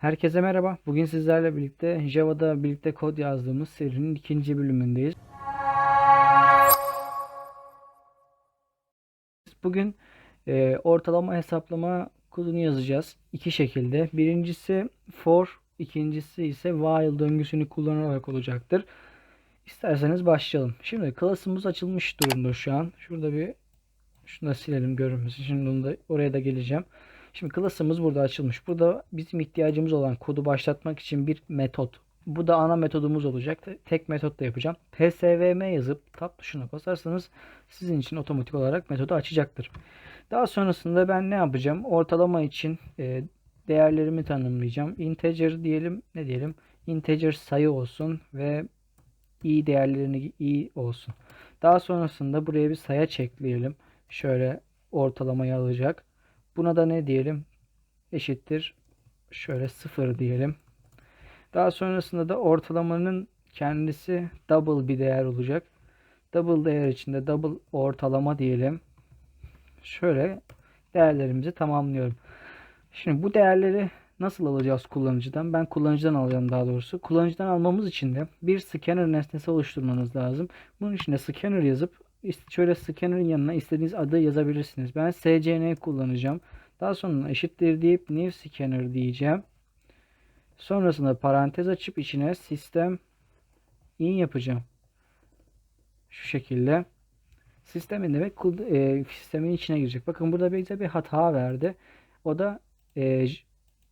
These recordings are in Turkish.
Herkese merhaba. Bugün sizlerle birlikte Java'da birlikte kod yazdığımız serinin ikinci bölümündeyiz. Bugün e, ortalama hesaplama kodunu yazacağız. İki şekilde. Birincisi for, ikincisi ise while döngüsünü kullanarak olacaktır. İsterseniz başlayalım. Şimdi klasımız açılmış durumda şu an. Şurada bir şunu da silelim görünmesin. Şimdi onu da oraya da geleceğim. Şimdi klasımız burada açılmış. Burada bizim ihtiyacımız olan kodu başlatmak için bir metot. Bu da ana metodumuz olacak. Tek metotla yapacağım. psvm yazıp tab tuşuna basarsanız sizin için otomatik olarak metodu açacaktır. Daha sonrasında ben ne yapacağım? Ortalama için e, değerlerimi tanımlayacağım. Integer diyelim. Ne diyelim? Integer sayı olsun ve i değerlerini i olsun. Daha sonrasında buraya bir sayaç ekleyelim. Şöyle ortalamayı alacak. Buna da ne diyelim? Eşittir. Şöyle 0 diyelim. Daha sonrasında da ortalamanın kendisi double bir değer olacak. Double değer içinde double ortalama diyelim. Şöyle değerlerimizi tamamlıyorum. Şimdi bu değerleri nasıl alacağız kullanıcıdan? Ben kullanıcıdan alacağım daha doğrusu. Kullanıcıdan almamız için de bir scanner nesnesi oluşturmanız lazım. Bunun için de scanner yazıp şöyle scanner'ın yanına istediğiniz adı yazabilirsiniz. Ben scn kullanacağım. Daha sonra eşittir deyip new scanner diyeceğim. Sonrasında parantez açıp içine sistem in yapacağım. Şu şekilde. Sistemin demek e, sistemin içine girecek. Bakın burada bize bir hata verdi. O da e,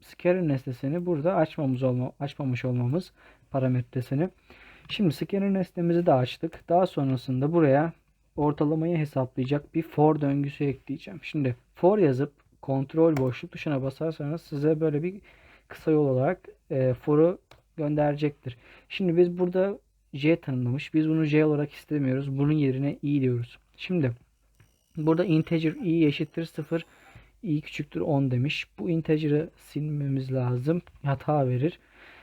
scanner nesnesini burada açmamız olma, açmamış olmamız parametresini. Şimdi scanner nesnemizi de açtık. Daha sonrasında buraya ortalamayı hesaplayacak bir for döngüsü ekleyeceğim. Şimdi for yazıp kontrol boşluk tuşuna basarsanız size böyle bir kısa yol olarak e, for'u gönderecektir. Şimdi biz burada j tanımlamış. Biz bunu j olarak istemiyoruz. Bunun yerine i diyoruz. Şimdi burada integer i eşittir 0 i küçüktür 10 demiş. Bu integer'ı silmemiz lazım. Hata verir.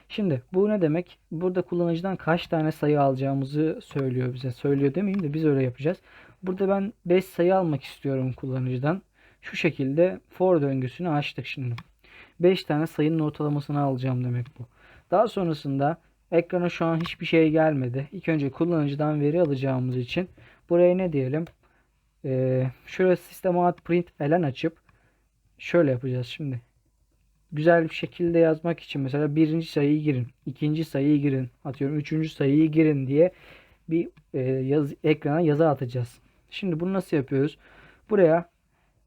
Şimdi bu ne demek? Burada kullanıcıdan kaç tane sayı alacağımızı söylüyor bize. Söylüyor demeyeyim de biz öyle yapacağız. Burada ben 5 sayı almak istiyorum kullanıcıdan. Şu şekilde for döngüsünü açtık şimdi. 5 tane sayının ortalamasını alacağım demek bu. Daha sonrasında ekrana şu an hiçbir şey gelmedi. İlk önce kullanıcıdan veri alacağımız için buraya ne diyelim? Ee, şöyle sistem out print elen açıp şöyle yapacağız şimdi güzel bir şekilde yazmak için mesela birinci sayıyı girin, ikinci sayıyı girin, atıyorum üçüncü sayıyı girin diye bir e, yaz, ekrana yazı atacağız. Şimdi bunu nasıl yapıyoruz? Buraya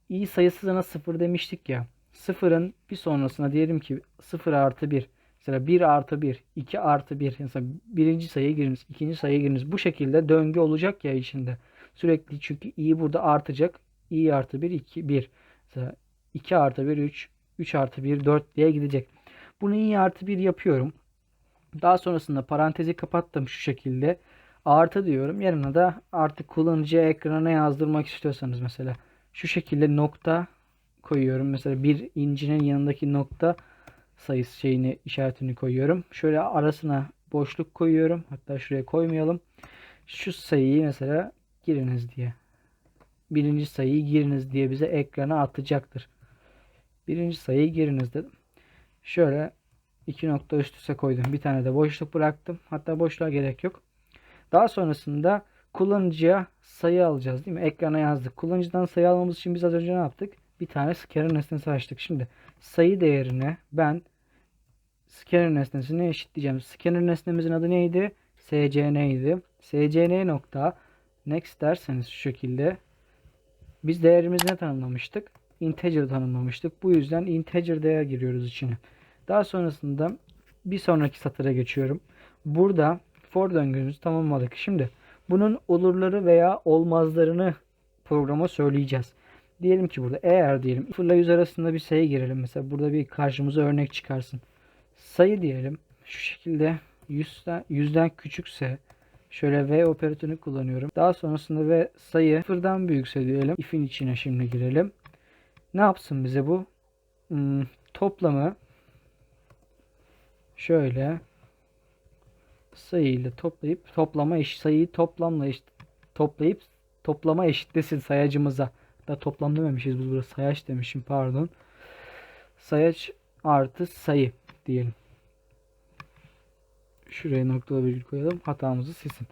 i sayısına sıfır demiştik ya. Sıfırın bir sonrasına diyelim ki sıfır artı bir. Mesela 1 artı 1, 2 artı 1. Mesela birinci sayıya giriniz, ikinci sayıya giriniz. Bu şekilde döngü olacak ya içinde. Sürekli çünkü i burada artacak. i artı 1, 2, 1. Mesela 2 artı 1, 3, 3 artı 1 4 diye gidecek. Bunu i artı 1 yapıyorum. Daha sonrasında parantezi kapattım şu şekilde. Artı diyorum. Yanına da artık kullanıcıya ekrana yazdırmak istiyorsanız mesela. Şu şekilde nokta koyuyorum. Mesela bir incinin yanındaki nokta sayısı şeyini işaretini koyuyorum. Şöyle arasına boşluk koyuyorum. Hatta şuraya koymayalım. Şu sayıyı mesela giriniz diye. Birinci sayıyı giriniz diye bize ekrana atacaktır. Birinci sayıyı giriniz dedim. Şöyle iki nokta üst üste koydum. Bir tane de boşluk bıraktım. Hatta boşluğa gerek yok. Daha sonrasında kullanıcıya sayı alacağız değil mi? Ekrana yazdık. Kullanıcıdan sayı almamız için biz az önce ne yaptık? Bir tane scanner nesnesi açtık. Şimdi sayı değerine ben scanner nesnesini eşitleyeceğim. Scanner nesnemizin adı neydi? scn idi. scn nokta next derseniz şu şekilde biz değerimizi ne tanımlamıştık? İnteger tanımlamıştık. Bu yüzden integer değer giriyoruz içine. Daha sonrasında bir sonraki satıra geçiyorum. Burada for döngümüzü tamamladık. Şimdi bunun olurları veya olmazlarını programa söyleyeceğiz. Diyelim ki burada eğer diyelim 0 ile 100 arasında bir sayı girelim. Mesela burada bir karşımıza örnek çıkarsın. Sayı diyelim. Şu şekilde 100'den, 100'den küçükse şöyle v operatörünü kullanıyorum. Daha sonrasında ve sayı sıfırdan büyükse diyelim. if'in içine şimdi girelim. Ne yapsın bize bu? Hmm, toplamı şöyle sayıyla toplayıp toplama eş sayıyı toplamla eşit toplayıp toplama eşitlesin sayacımıza. Da toplam dememişiz biz burada sayaç demişim pardon. Sayaç artı sayı diyelim. Şuraya noktalı virgül koyalım. Hatamızı silsin.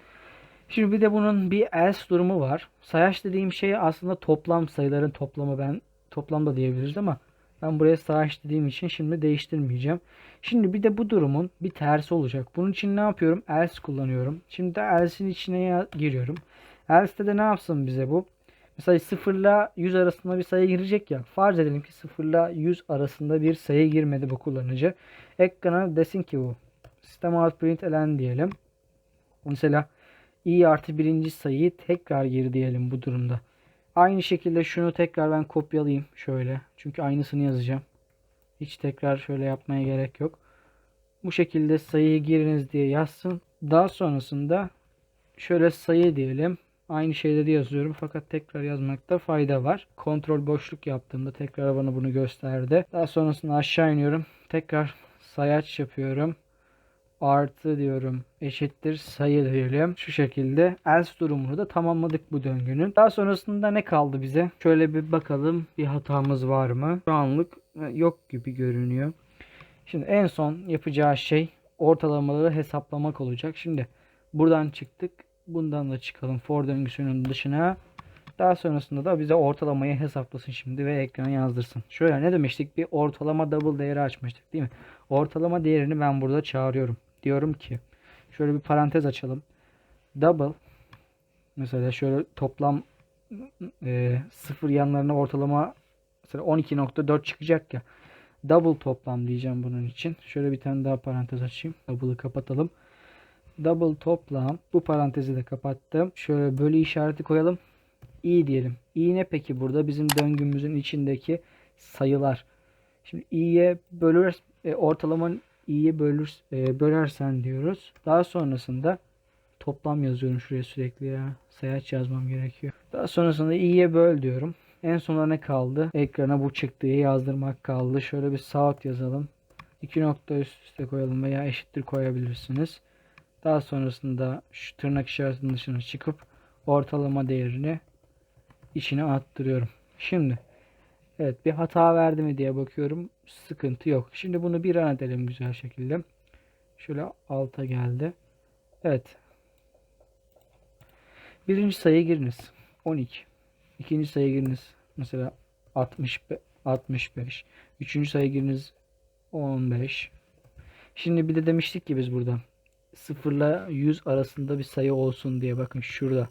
Şimdi bir de bunun bir else durumu var. Sayaç dediğim şey aslında toplam sayıların toplamı ben toplam da diyebiliriz ama ben buraya sayaç dediğim için şimdi değiştirmeyeceğim. Şimdi bir de bu durumun bir tersi olacak. Bunun için ne yapıyorum? Else kullanıyorum. Şimdi de else'in içine giriyorum. Else'de de ne yapsın bize bu? Mesela 0 ile 100 arasında bir sayı girecek ya. Farz edelim ki 0 ile 100 arasında bir sayı girmedi bu kullanıcı. Ekrana desin ki bu. Sistem out print elen diyelim. Mesela i artı birinci sayıyı tekrar gir diyelim bu durumda. Aynı şekilde şunu tekrar ben kopyalayayım şöyle. Çünkü aynısını yazacağım. Hiç tekrar şöyle yapmaya gerek yok. Bu şekilde sayıyı giriniz diye yazsın. Daha sonrasında şöyle sayı diyelim. Aynı şeyleri yazıyorum fakat tekrar yazmakta fayda var. Kontrol boşluk yaptığımda tekrar bana bunu gösterdi. Daha sonrasında aşağı iniyorum. Tekrar sayaç yapıyorum. Artı diyorum eşittir sayı diyelim. Şu şekilde else durumunu da tamamladık bu döngünün. Daha sonrasında ne kaldı bize? Şöyle bir bakalım bir hatamız var mı? Şu anlık e, yok gibi görünüyor. Şimdi en son yapacağı şey ortalamaları hesaplamak olacak. Şimdi buradan çıktık. Bundan da çıkalım for döngüsünün dışına. Daha sonrasında da bize ortalamayı hesaplasın şimdi ve ekrana yazdırsın. Şöyle ne demiştik? Bir ortalama double değeri açmıştık değil mi? Ortalama değerini ben burada çağırıyorum. Diyorum ki şöyle bir parantez açalım. Double mesela şöyle toplam e, sıfır yanlarına ortalama mesela 12.4 çıkacak ya. Double toplam diyeceğim bunun için. Şöyle bir tane daha parantez açayım. Double'ı kapatalım. Double toplam. Bu parantezi de kapattım. Şöyle bölü işareti koyalım. i diyelim. i ne peki burada? Bizim döngümüzün içindeki sayılar. Şimdi i'ye bölür e, ortalamanın i'ye bölür e, bölersen diyoruz. Daha sonrasında toplam yazıyorum şuraya sürekli ya. Sayaç yazmam gerekiyor. Daha sonrasında i'ye böl diyorum. En sonunda ne kaldı? Ekrana bu çıktığı yazdırmak kaldı. Şöyle bir saat yazalım. İki nokta üst üste koyalım veya eşittir koyabilirsiniz. Daha sonrasında şu tırnak işaretinin dışına çıkıp ortalama değerini içine attırıyorum. Şimdi evet bir hata verdi mi diye bakıyorum. Sıkıntı yok. Şimdi bunu bir an edelim güzel şekilde. Şöyle alta geldi. Evet. Birinci sayı giriniz. 12. İkinci sayı giriniz. Mesela 60, 65. Üçüncü sayı giriniz 15. Şimdi bir de demiştik ki biz burada 0 ile 100 arasında bir sayı olsun diye bakın şurada.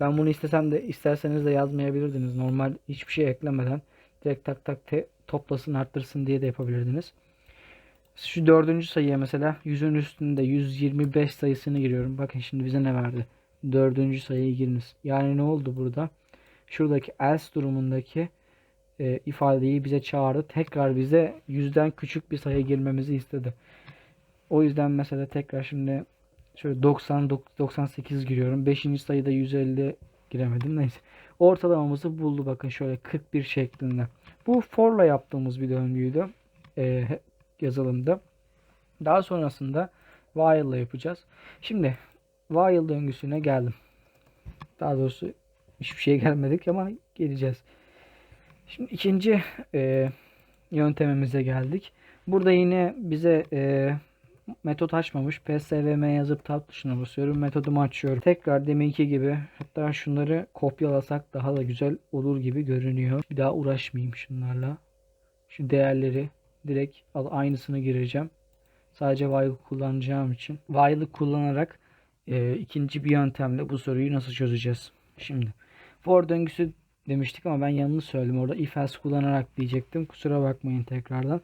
Ben bunu istesem de isterseniz de yazmayabilirdiniz. Normal hiçbir şey eklemeden direkt tak tak te, toplasın arttırsın diye de yapabilirdiniz. Şu dördüncü sayıya mesela 100'ün üstünde 125 sayısını giriyorum. Bakın şimdi bize ne verdi? Dördüncü sayıyı giriniz. Yani ne oldu burada? Şuradaki else durumundaki e, ifadeyi bize çağırdı. Tekrar bize yüzden küçük bir sayı girmemizi istedi. O yüzden mesela tekrar şimdi şöyle 90 98 giriyorum. 5. sayıda 150 giremedim. Neyse. Ortalamamızı buldu bakın şöyle 41 şeklinde. Bu for'la yaptığımız bir döngüydü. E, yazılımda. Daha sonrasında while ile yapacağız. Şimdi while döngüsüne geldim. Daha doğrusu hiçbir şeye gelmedik ama geleceğiz. Şimdi ikinci e, yöntemimize geldik. Burada yine bize e, metot açmamış. PSVM yazıp tab tuşuna basıyorum. Metodumu açıyorum. Tekrar deminki gibi hatta şunları kopyalasak daha da güzel olur gibi görünüyor. Bir daha uğraşmayayım şunlarla. Şu değerleri direkt al aynısını gireceğim. Sadece while kullanacağım için. While'ı kullanarak e, ikinci bir yöntemle bu soruyu nasıl çözeceğiz? Şimdi for döngüsü demiştik ama ben yanlış söyledim. Orada if else kullanarak diyecektim. Kusura bakmayın tekrardan.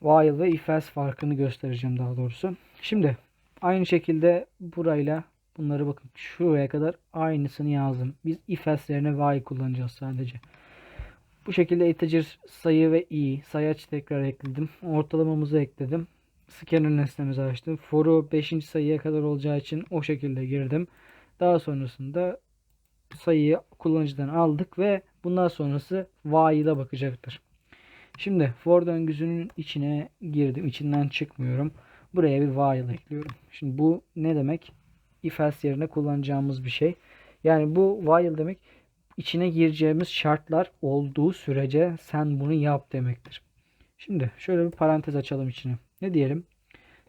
While ve if else farkını göstereceğim daha doğrusu. Şimdi aynı şekilde burayla bunları bakın şuraya kadar aynısını yazdım. Biz if else yerine while kullanacağız sadece. Bu şekilde integer sayı ve i sayaç tekrar ekledim. Ortalamamızı ekledim. Scanner nesnemizi açtım. For'u 5. sayıya kadar olacağı için o şekilde girdim. Daha sonrasında sayıyı kullanıcıdan aldık ve bundan sonrası while'a bakacaktır. Şimdi for döngüsünün içine girdim. İçinden çıkmıyorum. Buraya bir while ekliyorum. Şimdi bu ne demek? If else yerine kullanacağımız bir şey. Yani bu while demek içine gireceğimiz şartlar olduğu sürece sen bunu yap demektir. Şimdi şöyle bir parantez açalım içine. Ne diyelim?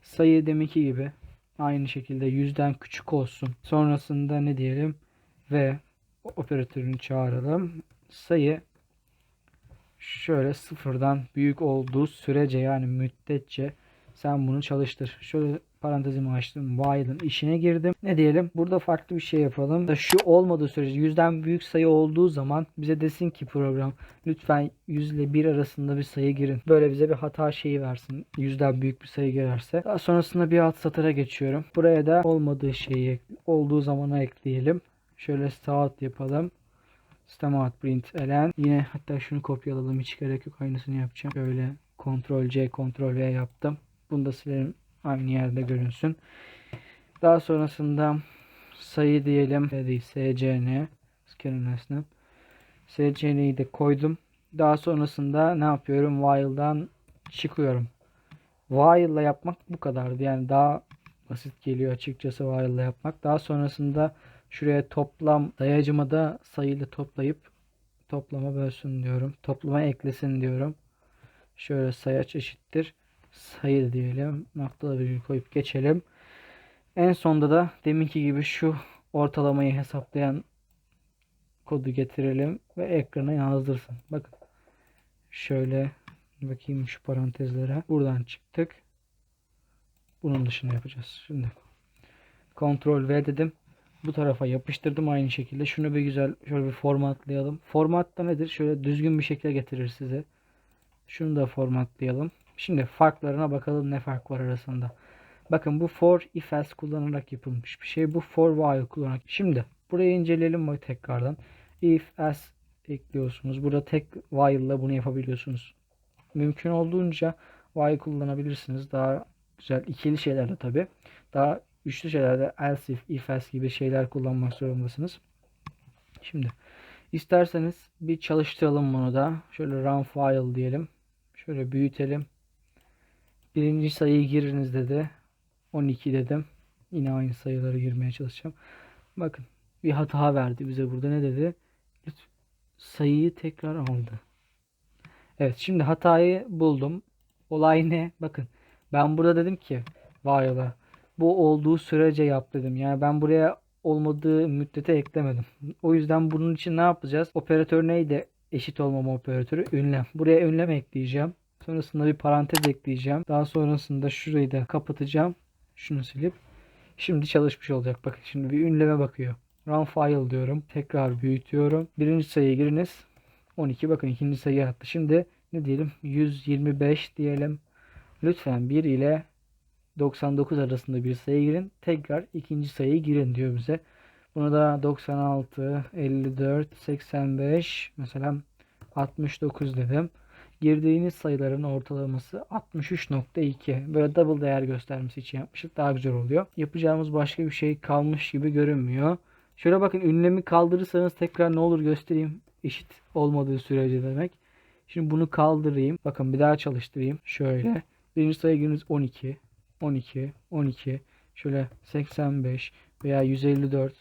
Sayı deminki gibi aynı şekilde yüzden küçük olsun. Sonrasında ne diyelim? Ve operatörünü çağıralım. Sayı şöyle sıfırdan büyük olduğu sürece yani müddetçe sen bunu çalıştır. Şöyle parantezimi açtım. While'ın işine girdim. Ne diyelim? Burada farklı bir şey yapalım. Şu olmadığı sürece yüzden büyük sayı olduğu zaman bize desin ki program lütfen 100 ile 1 arasında bir sayı girin. Böyle bize bir hata şeyi versin. Yüzden büyük bir sayı girerse. Daha sonrasında bir alt satıra geçiyorum. Buraya da olmadığı şeyi olduğu zamana ekleyelim. Şöyle start yapalım. System out print elen. Yine hatta şunu kopyalalım. Hiç gerek yok. Aynısını yapacağım. Şöyle Ctrl C Ctrl V yaptım. Bunu da silelim. Aynı yerde görünsün. Daha sonrasında sayı diyelim. Değil, SCN. Scanner nesne. SCN'yi de koydum. Daha sonrasında ne yapıyorum? While'dan çıkıyorum. While'la yapmak bu kadardı. Yani daha basit geliyor açıkçası while'la yapmak. Daha sonrasında şuraya toplam dayacıma da sayıyla toplayıp toplama bölsün diyorum. Toplama eklesin diyorum. Şöyle sayaç eşittir. Sayı diyelim. Noktalı virgül koyup geçelim. En sonda da deminki gibi şu ortalamayı hesaplayan kodu getirelim ve ekrana yazdırsın. Bakın. Şöyle bakayım şu parantezlere. Buradan çıktık. Bunun dışında yapacağız. Şimdi Ctrl V dedim. Bu tarafa yapıştırdım aynı şekilde. Şunu bir güzel şöyle bir formatlayalım. Formatta nedir? Şöyle düzgün bir şekilde getirir size. Şunu da formatlayalım. Şimdi farklarına bakalım ne fark var arasında. Bakın bu for if else kullanarak yapılmış bir şey. Bu for while kullanarak. Şimdi burayı inceleyelim mi tekrardan. If else ekliyorsunuz. Burada tek while ile bunu yapabiliyorsunuz. Mümkün olduğunca while kullanabilirsiniz. Daha güzel ikili şeylerde tabi. Daha üçlü şeylerde else if, if else gibi şeyler kullanmak zorundasınız. Şimdi isterseniz bir çalıştıralım bunu da. Şöyle run file diyelim. Şöyle büyütelim. Birinci sayıyı giriniz dedi. 12 dedim. Yine aynı sayıları girmeye çalışacağım. Bakın bir hata verdi bize burada. Ne dedi? Sayıyı tekrar aldı. Evet şimdi hatayı buldum. Olay ne? Bakın ben burada dedim ki while'a bu olduğu sürece yap dedim. Yani ben buraya olmadığı müddete eklemedim. O yüzden bunun için ne yapacağız? Operatör neydi? Eşit olmama operatörü ünlem. Buraya ünlem ekleyeceğim. Sonrasında bir parantez ekleyeceğim. Daha sonrasında şurayı da kapatacağım. Şunu silip. Şimdi çalışmış olacak. Bakın şimdi bir ünleme bakıyor. Run file diyorum. Tekrar büyütüyorum. Birinci sayıya giriniz. 12 bakın ikinci sayı attı. Şimdi ne diyelim? 125 diyelim. Lütfen 1 ile 99 arasında bir sayı girin. Tekrar ikinci sayıyı girin diyor bize. Bunu da 96, 54, 85 mesela 69 dedim. Girdiğiniz sayıların ortalaması 63.2. Böyle double değer göstermesi için yapmıştık. Daha güzel oluyor. Yapacağımız başka bir şey kalmış gibi görünmüyor. Şöyle bakın ünlemi kaldırırsanız tekrar ne olur göstereyim. Eşit olmadığı sürece demek. Şimdi bunu kaldırayım. Bakın bir daha çalıştırayım. Şöyle. Birinci sayı giriniz 12. 12. 12. Şöyle 85 veya 154.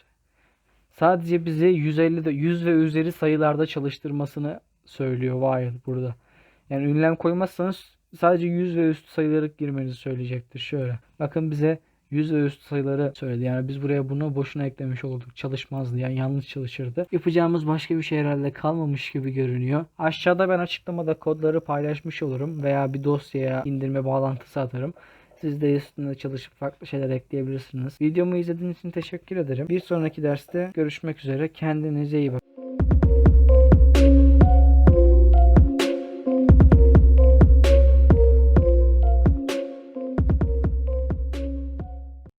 Sadece bize 150 100 ve üzeri sayılarda çalıştırmasını söylüyor while burada. Yani ünlem koymazsanız sadece 100 ve üstü sayıları girmenizi söyleyecektir. Şöyle. Bakın bize 100 ve üstü sayıları söyledi. Yani biz buraya bunu boşuna eklemiş olduk. Çalışmazdı yani yanlış çalışırdı. Yapacağımız başka bir şey herhalde kalmamış gibi görünüyor. Aşağıda ben açıklamada kodları paylaşmış olurum veya bir dosyaya indirme bağlantısı atarım. Siz de üstünde çalışıp farklı şeyler ekleyebilirsiniz. Videomu izlediğiniz için teşekkür ederim. Bir sonraki derste görüşmek üzere. Kendinize iyi bakın.